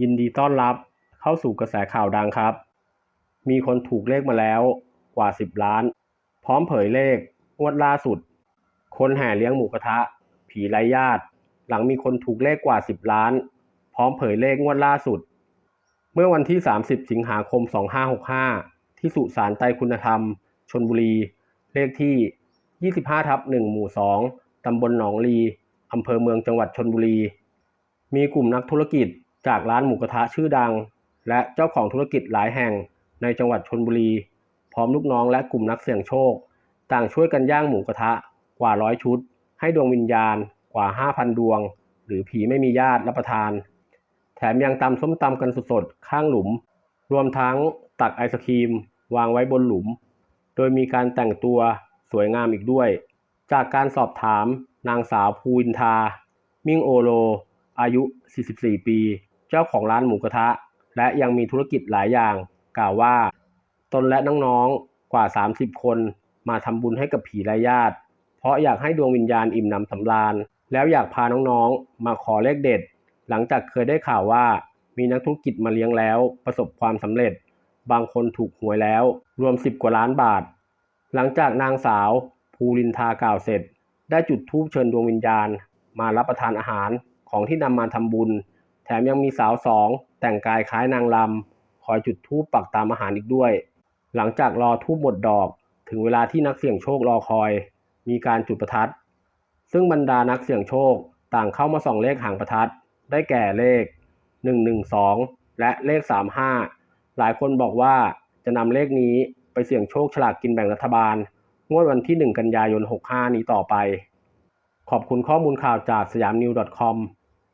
ยินดีต้อนรับเข้าสู่กระแสข่าวดังครับ มีคนถูกเลขมาแล้วกว่า 10 ล้าน พร้อมเผยเลขงวดล่าสุด คนแห่เลี้ยงหมูกระทะ ผีไร้ญาติ หลังมีคนถูกเลขกว่า 10 ล้าน พร้อมเผยเลขงวดล่าสุด เมื่อวันที่ 30 สิงหาคม 2565 ที่สุสานไตรคุณธรรม ชนบุรี เลขที่ 25ทับ1หมู่ 2ตำบลหนองลีอำเภอเมืองจังหวัดชนบุรี มีกลุ่มนักธุรกิจ จากร้านหมูกระทะชื่อดัง และเจ้าของธุรกิจหลายแห่งในจังหวัดชนบุรี พร้อมลูกน้องและกลุ่มนักเสี่ยงโชค ต่างช่วยกันย่างหมูกระทะกว่าร้อยชุด ให้ดวงวิญญาณกว่า 5,000 ดวง หรือผีไม่มีญาติรับประทาน แถมยังตำส้มตำกันสดๆข้างหลุม รวมทั้งตักไอศครีม วางไว้บนหลุม โดยมีการแต่งตัวสวยงามอีกด้วย จากการสอบถามนางสาวภูวินทา มิ่งโอโล อายุ 44 ปี เจ้าของร้านหมูกระทะ และยังมีธุรกิจหลายอย่าง กล่าวว่า ตนและน้องๆกว่า 30 คนมาทำบุญให้กับผีไร้ญาติ เพราะอยากให้ดวงวิญญาณอิ่มหนำสำราญ แล้วอยากพาน้องๆ มาขอเลขเด็ด หลังจากเคยได้ข่าวว่า มีนักธุรกิจมาเลี้ยงแล้ว ประสบความสำเร็จ บางคนถูกหวยแล้ว รวม 10 กว่าล้านบาท หลังจากนางสาว ภูรินทากล่าวเสร็จ ได้จุดธูปเชิญดวงวิญญาณ มารับประทานอาหารของที่นำมาทำบุญ แถมยังมีสาวสองแต่งกายคล้ายนางลำคอยจุดธูปปักตามอาหารอีกด้วย หลังจากรอธูปหมดดอก ถึงเวลาที่นักเสี่ยงโชครอคอย มีการจุดประทัด ซึ่งบรรดานักเสี่ยงโชคต่างเข้ามาส่องเลขหางประทัด ได้แก่เลข 112 และเลข 35 หลายคนบอกว่าจะนำเลขนี้ไปเสี่ยงโชคฉลากกินแบ่งรัฐบาล งวดวันที่ 1 กันยายน 65 นี้ต่อไป ขอบคุณข้อมูลข่าวจากสยามนิว .com